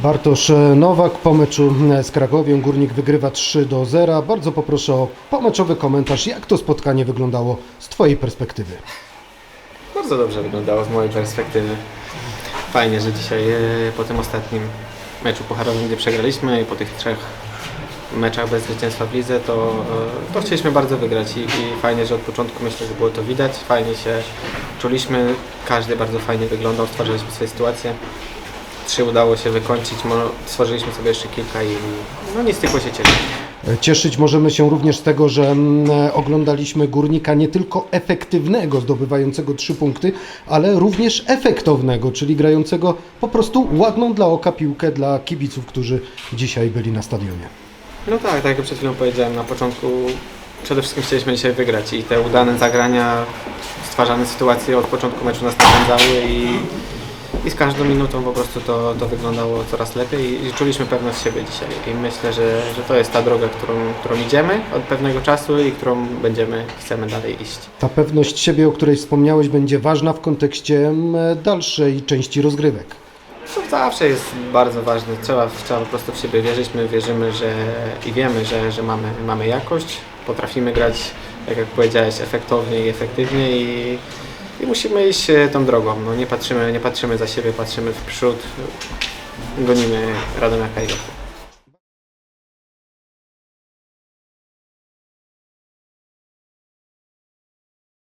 Bartosz Nowak po meczu z Krakowią. Górnik wygrywa 3 do 0. Bardzo poproszę o pomeczowy komentarz. Jak to spotkanie wyglądało z Twojej perspektywy? Bardzo dobrze wyglądało z mojej perspektywy. Fajnie, że dzisiaj e, po tym ostatnim meczu pucharowym, gdzie przegraliśmy i po tych trzech meczach bez zwycięstwa w lidze, to, e, to chcieliśmy bardzo wygrać i, i fajnie, że od początku myślę, że było to widać. Fajnie się czuliśmy, każdy bardzo fajnie wyglądał, stwarzaliśmy swoje sytuacje. Trzy udało się wykończyć, stworzyliśmy sobie jeszcze kilka i no nic tylko się cieszy. Cieszyć możemy się również z tego, że mm, oglądaliśmy górnika nie tylko efektywnego, zdobywającego trzy punkty, ale również efektownego, czyli grającego po prostu ładną dla oka piłkę dla kibiców, którzy dzisiaj byli na stadionie. No tak, tak jak przed chwilą powiedziałem na początku, przede wszystkim chcieliśmy dzisiaj wygrać i te udane zagrania, stwarzane sytuacje od początku meczu nas napędzały i, i z każdą minutą po prostu to, to wyglądało coraz lepiej i czuliśmy pewność siebie dzisiaj i myślę, że, że to jest ta droga, którą, którą idziemy od pewnego czasu i którą będziemy, chcemy dalej iść. Ta pewność siebie, o której wspomniałeś, będzie ważna w kontekście mm, dalszej części rozgrywek. To zawsze jest bardzo ważne. Trzeba, trzeba po prostu w siebie wierzyć. My wierzymy że i wiemy, że, że mamy, mamy jakość. Potrafimy grać, tak jak powiedziałeś, efektownie i efektywnie i, i musimy iść e, tą drogą. No, nie, patrzymy, nie patrzymy za siebie, patrzymy w przód. Gonimy Radomia Kajgów.